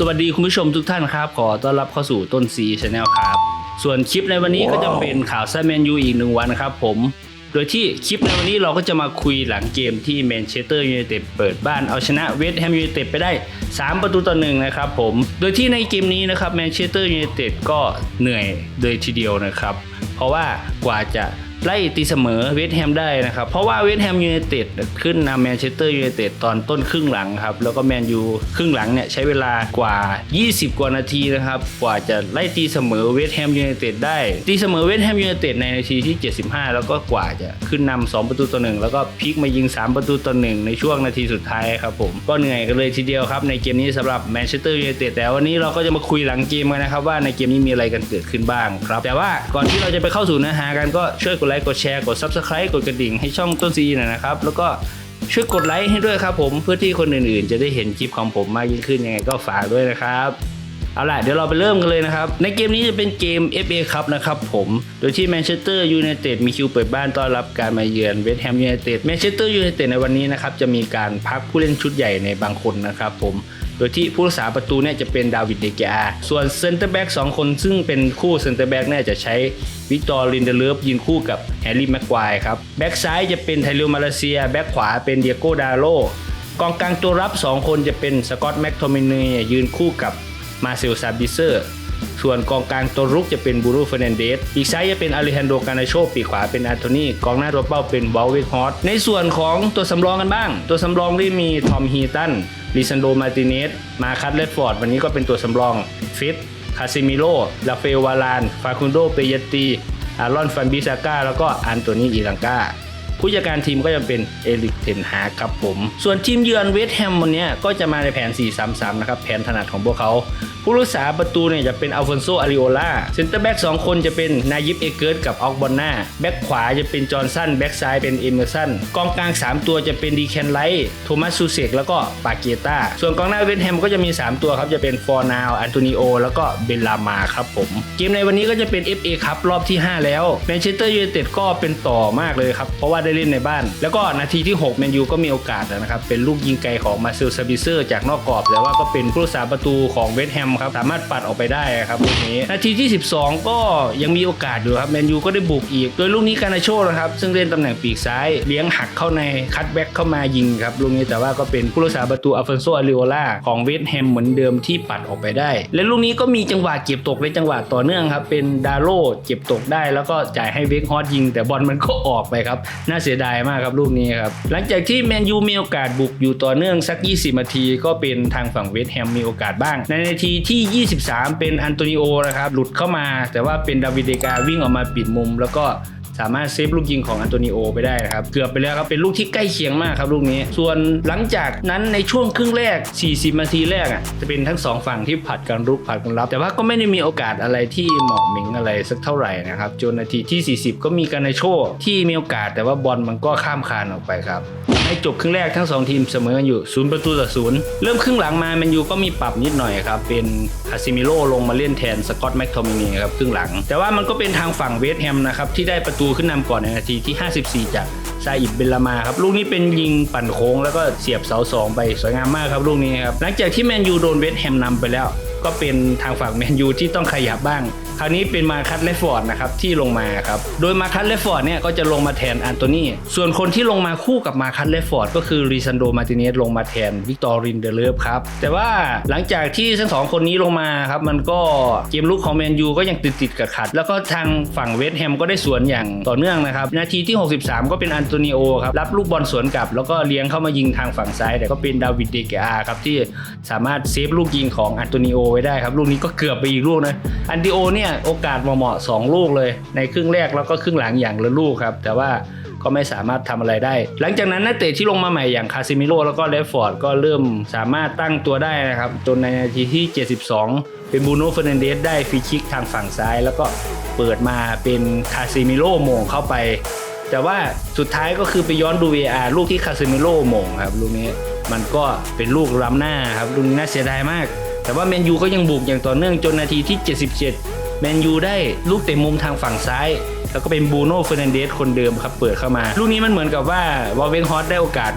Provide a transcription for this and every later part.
สวัสดีคุณผู้ชมทุกท่านครับขอต้อนรับเข้าสู่ต้นซีชาแนลครับ ส่วนคลิปในวันนี้ก็จะเป็นข่าวแซแมนยูอีกหนึ่งวันครับผม โดยที่คลิปในวันนี้เราก็จะมาคุยหลังเกมที่แมนเชสเตอร์ยูไนเต็ดเปิดบ้านเอาชนะเวสต์แฮมยูไนเต็ดไปได้ 3 ประตูต่อหนึ่งนะครับผม โดยที่ในเกมนี้นะครับแมนเชสเตอร์ยูไนเต็ดก็เหนื่อยเลยทีเดียวนะครับ เพราะว่ากว่าจะ ไล่ตีเสมอเวสต์แฮมได้นะครับ เพราะว่าเวสต์แฮมยูไนเต็ดขึ้นนำแมนเชสเตอร์ยูไนเต็ดตอนต้นครึ่งหลังครับ แล้วก็แมนยูครึ่งหลังเนี่ยใช้เวลากว่า 20 กว่านาทีนะครับ กว่าจะไล่ตีเสมอเวสต์แฮมยูไนเต็ดได้ ตีเสมอเวสต์แฮมยูไนเต็ดในนาทีที่ 75 แล้วก็กว่าจะขึ้นนำ2ประตูต่อหนึ่งแล้วก็พลิกมายิง 3 ประตูต่อหนึ่งในช่วงนาทีสุดท้ายครับผมก็เหนื่อยกันเลยทีเดียวครับในเกมนี้สำหรับแมนเชสเตอร์ยูไนเต็ดแต่วันนี้เราก็จะมาคุยหลังเกมกันนะครับว่าในเกมนี้มีอะไรกันเกิดขึ้นบ้างครับแต่ว่าก่อนที่เราจะไปเข้าสู่เนื้อหากันก็ช่วยกดไลค์กดแชร์กด Subscribe กดกระดิ่งให้ช่องต้นซีหน่อยนะครับ แล้วก็ช่วยกดไลค์ให้ด้วยครับผมเพื่อที่คนอื่นๆ จะได้เห็นคลิปของผมมากยิ่งขึ้นยังไงก็ฝากด้วยนะครับเอาล่ะเดี๋ยวเราไปเริ่มกันเลยนะครับ ในเกมนี้จะเป็นเกม FA ครับนะครับผมโดยที่แมนเชสเตอร์ยูไนเต็ดมีคิวเปิดบ้านต้อนรับการมาเยือนเวสต์แฮมยูไนเต็ดแมนเชสเตอร์ยูไนเต็ดในวันนี้นะครับจะมีการพักผู้เล่นชุดใหญ่ในบางคนนะครับผมโดยที่ผู้รักษาประตูเนี่ยจะเป็นดาวิดเดกียร์ส่วนเซนเตอร์แบ็กสองคนซึ่งเป็นคู่เซนเตอร์แบ็กเนี่ยจะใช้ วิกตอร์ลินเดเลฟยืนคู่กับแฮร์รี่แม็กควายครับแบ็กซ้ายจะเป็นไทเลมาเลเซีย แบ็กขวาเป็นเดียโกดาโลกองกลางตัวรับ 2 คนจะเป็นสกอตแม็กโทมินียืนคู่กับมาเซลซาบิเซอร์ส่วนกองกลางตัวรุกจะเป็นบูรูเฟรนเดส อีกซ้ายจะเป็นอเลฮันโดกานาโชปีขวาเป็นอันโทนีกองหน้าตัวเป้าเป็นบอลเวทฮอตในส่วนของตัวสำรองกันบ้าง ตัวสำรองที่มีทอมฮีตันลิซันโดมาติเนส มาคัตเลดฟอร์ด วันนี้ก็เป็นตัวสำรองฟิต คาซิมิโร่ลาเฟลวาลาน ฟาคุนโด เปยตีอารอน ฟันบิซาก้า แล้วก็อันโตนีอีลังกา ผู้จัดการทีมก็จะเป็นเอริกเทนฮาครับผม ส่วนทีมเยือนเวสต์แฮมวันนี้ก็จะมาในแผน 4-3-3 นะครับ แผนถนัดของพวกเขา ผู้รักษาประตูเนี่ยจะเป็นอัลฟอนโซอาริโอลาเซนเตอร์แบ็ก2คนจะเป็นนายิบเอเกิร์ตกับออกบอนนาแบ็กขวาจะเป็นจอร์นสันแบ็กซ้ายเป็นเอเมอร์สันกองกลาง 3 ตัวจะเป็นดีแคนไลท์โทมัสซูเซกแล้วก็ปาเกต้าส่วนกองหน้าเวสต์แฮมก็จะมี 3 ตัวครับจะเป็นฟอร์นาวอันโตนิโอแล้วก็เบลลามาครับผม เกมในวันนี้ก็จะเป็น FA ครับรอบที่ 5 แล้วแมนเชสเตอร์ยูไนเต็ดก็เป็นต่อมากเลยครับเพราะว่าได้เล่นในบ้าน แล้วก็นาทีที่6แมนยูก็มีโอกาสนะครับ เป็นลูกยิงไกลของมาเซลซาบิเซอร์จากนอกกรอบ แต่ว่าก็เป็นผู้รักษาประตูของเวสต์แฮมครับ สามารถปัดออกไปได้ครับลูกนี้ นาทีที่ 12 ก็ยังมีโอกาสอยู่ครับแมนยูก็ได้บุกอีก โดยลูกนี้การนาโชนะครับ ซึ่งเล่นตำแหน่งปีกซ้าย เลี้ยงหักเข้าในคัตแบ็กเข้ามายิงครับลูกนี้แต่ว่าก็เป็นผู้รักษาประตูอัลฟอนโซอาริโอลาของเวสต์แฮมเหมือนเดิมที่ปัดออกไปได้ และลูกนี้ก็มีจังหวะเก็บตกในจังหวะต่อเนื่องครับเป็นดาโลเก็บตกได้ แล้วก็จ่ายให้เวกฮอตยิง แต่บอลมันก็ออกไปครับนาเสียดายมากครับลูกนี้ครับ หลังจากที่แมนยูมีโอกาสบุกอยู่ต่อเนื่องสัก 20 นาที ก็เป็นทางฝั่งเวสต์แฮมมีโอกาสบ้าง ในนาทีที่ 23 เป็นอันโตนิโอนะครับหลุดเข้ามา แต่ว่าเป็นดาวิดเดกาวิ่งออกมาปิดมุมแล้วก็ สามารถเซฟลูกยิงของอันโตนิโอไปได้นะครับ เกือบไปแล้วครับเป็นลูกที่ใกล้เคียงมากครับลูกนี้ ส่วนหลังจากนั้นในช่วงครึ่งแรก 40 นาทีแรกอะจะเป็นทั้งสองฝั่งที่ผัดกันรุกผัดกันรับ แต่ว่าก็ไม่ได้มีโอกาสอะไรที่เหมาะเหม็งอะไรสักเท่าไหร่นะครับจนนาทีที่ 40 ก็มีการในโชว์ที่มีโอกาสแต่ว่าบอลมันก็ข้ามคานออกไปครับ ให้จบครึ่งแรกทั้ง 2 ทีมเสมอกันอยู่ 0 ประตูต่อศูนย์เริ่มครึ่งหลังมาแมนยูก็มีปรับนิดหน่อยครับ เป็นคาซิมิโลลงมาเล่นแทนสกอตแม็กโทมินีครับครึ่งหลัง แต่ว่ามันก็เป็นทางฝั่งเวสต์แฮมนะครับที่ได้ประตูขึ้นนำก่อนในนาทีที่ 54 จากซาอิบเบลามาครับลูกนี้เป็นยิงปั่นโค้งแล้วก็เสียบเสาสองไปสวยงามมากครับลูกนี้ครับหลังจากที่แมนยูโดนเวสต์แฮมนำไปแล้ว ก็เป็นทางฝั่งแมนยูที่ต้องขยับบ้าง คราวนี้เป็นมาคัตเลฟฟอร์ดนะครับที่ลงมาครับ โดยมาคัตเลฟฟอร์ดเนี่ยก็จะลงมาแทนอันโตนีส่วนคนที่ลงมาคู่กับมาคัตเลฟฟอร์ดก็คือรีซันโดมาติเนสลงมาแทนวิกตอรินเดเลฟครับ แต่ว่าหลังจากที่ทั้งสองคนนี้ลงมาครับ มันก็เกมลุกของแมนยูก็ยังติดติดกับขัด แล้วก็ทางฝั่งเวสต์แฮมก็ได้สวนอย่างต่อเนื่องนะครับ นาทีที่ 63 ก็เป็นอันโตนิโอครับ รับลูกบอลสวนกลับ แล้วก็เลี้ยงเข้ามายิงทางฝั่งซ้าย แต่ก็เป็นดาวิดเดกอาครับที่สามารถเซฟลูกยิงของอันโตนิโอไว้ได้ครับ ลูกนี้ก็เกือบไปอีกลูกนะ อันดิโอเนี่ยโอกาสเหมาะๆสองลูกเลย ในครึ่งแรกแล้วก็ครึ่งหลังอย่างละลูกครับ แต่ว่าก็ไม่สามารถทำอะไรได้ หลังจากนั้นนักเตะที่ลงมาใหม่อย่างคาซิมิโร่แล้วก็เลฟฟอร์ดก็เริ่มสามารถตั้งตัวได้นะครับ จนในนาทีที่ 72 เป็นบูโน่เฟรนเดสได้ฟรีคิกทางฝั่งซ้าย แล้วก็เปิดมาเป็นคาซิมิโร่โมงเข้าไป แต่ว่าสุดท้ายก็คือไปย้อนดู VR ลูกที่คาซิมิโร่โมงครับลูกนี้มันก็เป็นลูกล้ำหน้าครับลูกนี้น่าเสียดายมาก แต่ว่าแมนยูก็ยังบุกอย่างต่อเนื่องจนนาทีที่ 77 แมนยูได้ลูกเตะมุมทางฝั่งซ้าย แล้วก็เป็นบูโน่เฟร์นันเดสคนเดิมครับเปิดเข้ามา ลูกนี้มันเหมือนกับว่าวอลเวนฮอตได้โอกาส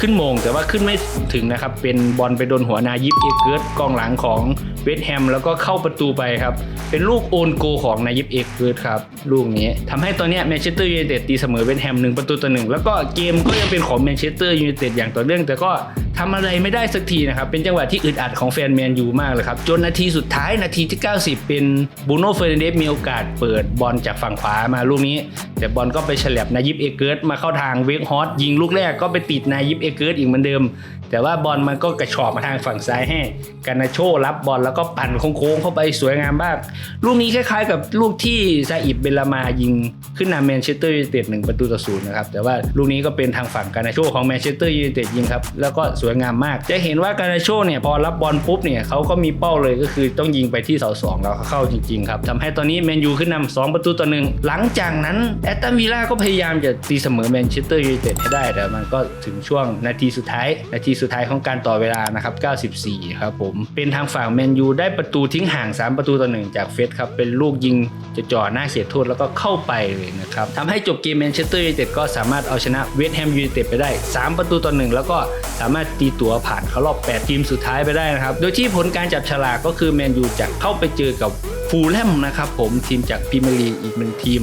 ขึ้นโมงแต่ว่าขึ้นไม่ถึงนะครับ เป็นบอลไปโดนหัวนายิปเอเกิร์ตกองหลังของเวสต์แฮมแล้วก็เข้าประตูไปครับ เป็นลูกโอนโกของนายิปเอเกิร์ตครับ ลูกนี้ทำให้ตอนเนี้ยแมนเชสเตอร์ยูไนเต็ดตีเสมอเวสต์แฮมหนึ่งประตูต่อหนึ่งแล้วก็เกมก็ยังเป็นของแมนเชสเตอร์ยูไนเต็ดอย่างต่อเนื่องแต่ก็ ทำอะไรไม่ได้สักทีนะครับ เป็นจังหวะที่อึดอัดของแฟนแมนยูมากเลยครับ จนนาทีสุดท้ายนาทีที่ 90 เป็นบูโน่เฟอร์นเดสมีโอกาสเปิดบอลจากฝั่งขวามาลูกนี้ แต่บอลก็ไปเฉลับนายิปเอเกิร์ตมาเข้าทางเวกฮอตยิงลูกแรกก็ไปติดนายิปเอเกิร์ตอีกเหมือนเดิม แต่ว่าบอลมันก็กระชอกมาทางฝั่งซ้ายให้กานาโชรับบอลแล้วก็ปั่นโค้งเข้าไปสวยงามมาก ลูกนี้คล้ายๆ กับลูกที่ซาอิบเบลามายิงขึ้นนำแมนเชสเตอร์ยูไนเต็ดหนึ่งประตูต่อศูนย์นะครับ แต่ว่าลูกนี้ก็เป็นทางฝั่งกานาโชของแมนเชสเตอร์ยูไนเต็ดยิงครับ แล้วก็สวยงามมาก จะเห็นว่ากานาโชเนี่ยพอรับบอลปุ๊บเนี่ยเขาก็มีเป้าเลยก็คือต้องยิงไปที่เสาสองแล้วเขาเข้าจริงๆครับทำให้ตอนนี้แมนยูขึ้นนำสองประตูต่อหนึ่งหลังจากนั้นแอตตันวิลล่าก็พยายามจะตีเสมอแมนเชสเตอร์ยูไนเต็ดให้ได้แต่มันก็ถึงช่วงนาทีสุดท้ายนาทีสุดท้ายของการต่อเวลานะครับ 94 ครับผม เป็นทางฝั่งแมนยูได้ประตูทิ้งห่าง 3 ประตูต่อหนึ่งจากเฟสครับ เป็นลูกยิงจะจ่อหน้าเขตโทษแล้วก็เข้าไปเลยนะครับทำให้จบเกมแมนเชสเตอร์ยูไนเต็ดก็สามารถเอาชนะเวสต์แฮมยูไนเต็ดไปได้ 3 ประตูต่อหนึ่งแล้วก็สามารถตีตั๋วผ่านเข้ารอบ 8 ทีมสุดท้ายไปได้นะครับ โดยที่ผลการจับฉลากก็คือแมนยูจะเข้าไปเจอกับฟูลแลมนะครับผมทีมจากพรีเมียร์ลีกอีกหนึ่งทีม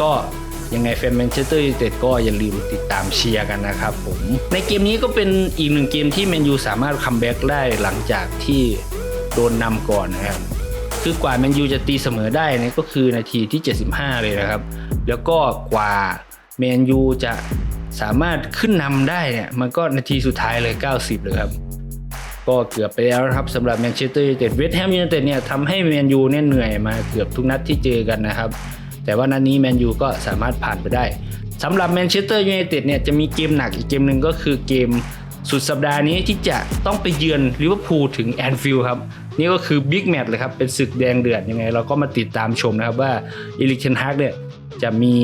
ก็ ยังไงแฟนแมนเชสเตอร์ยูไนเต็ดก็อย่าลืมติดตามเชียร์กันนะครับผมในเกมนี้ก็เป็นอีกหนึ่งเกมที่แมนยูสามารถคัมแบ็กได้หลังจากที่โดนนำก่อนนะครับคือกว่าแมนยูจะตีเสมอได้นี่ก็คือนาทีที่ 75 เลยนะครับ แล้วก็กว่าแมนยูจะสามารถขึ้นนำได้เนี่ยมันก็นาทีสุดท้ายเลย 90 เลยครับ ก็เกือบไปแล้วนะครับสำหรับแมนเชสเตอร์ยูไนเต็ดเวสต์แฮมยูไนเต็ดเนี่ยทำให้แมนยูเนี่ยเหนื่อยมาเกือบทุกนัดที่เจอกันนะครับ แต่ว่านัดนี้แมนยูก็สามารถผ่านไปได้สำหรับแมนเชสเตอร์ยูไนเต็ดเนี่ยจะมีเกมหนักอีกเกมหนึ่งก็คือเกมสุดสัปดาห์นี้ที่จะต้องไปเยือนลิเวอร์พูลถึงแอนฟิลด์ครับ นี่ก็คือบิ๊กแมตช์เลยครับ เป็นศึกแดงเดือดยังไง เราก็มาติดตามชมนะครับว่าอีลิกเทนฮากเนี่ยจะมี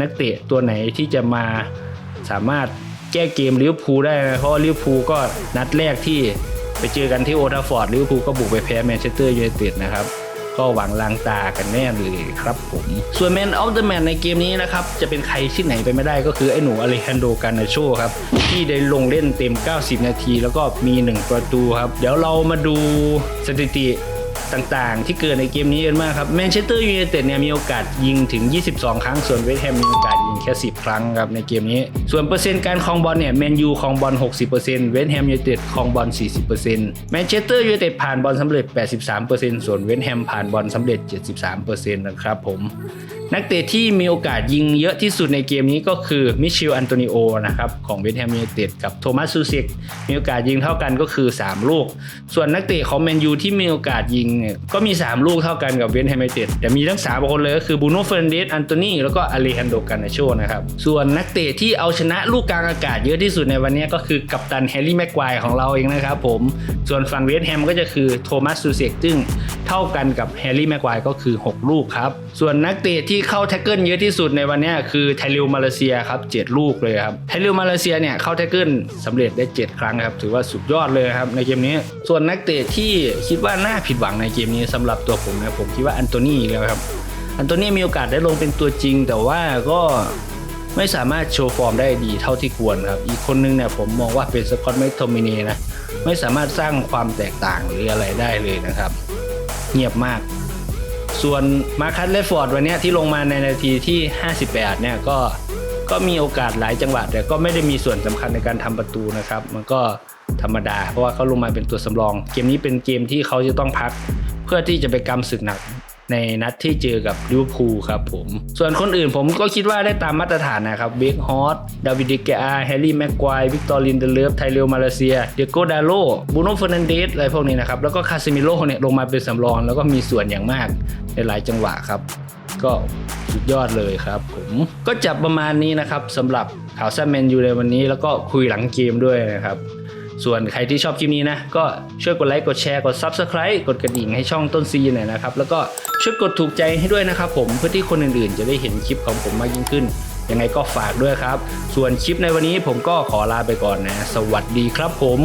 นักเตะตัวไหนที่จะมาสามารถแก้เกมลิเวอร์พูลได้นะเพราะลิเวอร์พูลก็นัดแรกที่ไปเจอกันที่โอทาฟอร์ดลิเวอร์พูลก็บุกไปแพ้แมนเชสเตอร์ยูไนเต็ดนะครับ ก็หวังลางตากันแน่เลยครับผมส่วนแมนออฟเดอะแมนในเกมนี้นะครับ จะเป็นใครที่ไหนไปไม่ได้ก็คือไอ้หนูอเลฮันโดกานาโชครับที่ได้ลงเล่นเต็ม 90 นาที แล้วก็มี 1 ประตูครับ เดี๋ยวเรามาดูสถิติ ต่างๆ ที่เกิดในเกมนี้กันมากครับแมนเชสเตอร์ยูไนเต็ดเนี่ยมีโอกาสยิงถึง 22 ครั้ง ส่วนเวสต์แฮมมีโอกาสยิงแค่ 10 ครั้งครับในเกมนี้ ส่วนเปอร์เซ็นต์การครองบอลเนี่ยแมนยูครองบอล 60%เวสต์แฮมยูไนเต็ดครองบอล 40%แมนเชสเตอร์ยูไนเต็ดผ่านบอลสำเร็จ 83%ส่วนเวสต์แฮมผ่านบอลสำเร็จ 73%นะครับผมนักเตะที่มีโอกาสยิงเยอะที่สุดในเกมนี้ก็คือมิเชลอันโตนิโอนะครับของเวสต์แฮมยูไนเต็ดกับโทมัสซูเซกมีโอกาสยิงเท่ากันก็คือ 3 ลูก ส่วนนักเตะของแมนยูที่มีโอกาสยิงก็มี 3 ลูกเท่ากันกับเวสต์แฮมยูไนเต็ดแต่มีทั้ง 3 คนเลยก็คือบูโน่เฟรนเดสอันโตนีแล้วก็อเลฮันโดกานาโชนะครับส่วนนักเตะที่เอาชนะลูกกลางอากาศเยอะที่สุดในวันนี้ก็คือกัปตันแฮร์รี่แม็กควายของเราเองนะครับผมส่วนฝั่งเวสต์แฮมก็จะคือโทมัสซูเซกซึ่งเท่ากันกับแฮร์รี่แม็กควายก็คือ 6 ลูกครับส่วนนักเตะที่เข้าแท็กเกิลเยอะที่สุดในวันนี้คือไทริลมาเลเซียครับ7ลูกเลยครับไทริลมาเลเซียเนี่ยเข้าแท็กเกิลสำเร็จได้ 7 ครั้งครับถือว่าสุดยอดเลยครับในเกมนี้ ส่วนนักเตะที่คิดว่าน่าผิดหวังในเกมนี้สำหรับตัวผมนะผมคิดว่าอันโตนีอีกแล้วครับ อันโตนีมีโอกาสได้ลงเป็นตัวจริง แต่ว่าก็ไม่สามารถโชว์ฟอร์มได้ดีเท่าที่ควรครับ อีกคนนึงเนี่ยผมมองว่าเป็นสกอตแมคโทมินีนะไม่สามารถสร้างความแตกต่างหรืออะไรได้เลยนะครับ เงียบมาก ส่วนมาคัสเลฟฟอร์ดวันนี้ที่ลงมาในนาทีที่ 58 เนี่ยก็ก็มีโอกาสหลายจังหวะแต่ก็ไม่ได้มีส่วนสำคัญในการทำประตูนะครับ มันก็ ธรรมดา เพราะว่าเขาลงมาเป็นตัวสำรอง เกมนี้เป็นเกมที่เขาจะต้องพัก เพื่อที่จะไปกำศึกหนักในนัดที่เจอกับลิเวอร์พูลครับผม ส่วนคนอื่นผมก็คิดว่าได้ตามมาตรฐานนะครับเบคฮอตดาวิดเดเกอาแฮร์รี่แม็กควายวิกตอรินเดเลฟไทเรลมาเลเซีย เดโกดาโลบูโนเฟอร์นันเดสอะไรพวกนี้นะครับ แล้วก็คาซิมิโลเนี่ยลงมาเป็นสำรอง แล้วก็มีส่วนอย่างมากในหลายจังหวะครับ ก็สุดยอดเลยครับผมก็จับประมาณนี้นะครับสำหรับข่าวซันแมนยูในวันนี้แล้วก็คุยหลังเกมด้วยนะครับ ส่วนใครที่ชอบคลิปนี้นะ ก็ช่วยกดไลค์กดแชร์กด Subscribe กดกระดิ่งให้ช่องต้นซีหน่อยนะครับ แล้วก็ช่วยกดถูกใจให้ด้วยนะครับผมเพื่อที่คนอื่นๆ จะได้เห็นคลิปของผมมากยิ่งขึ้น ยังไงก็ฝากด้วยครับ ส่วนคลิปในวันนี้ผมก็ขอลาไปก่อนนะ สวัสดีครับผม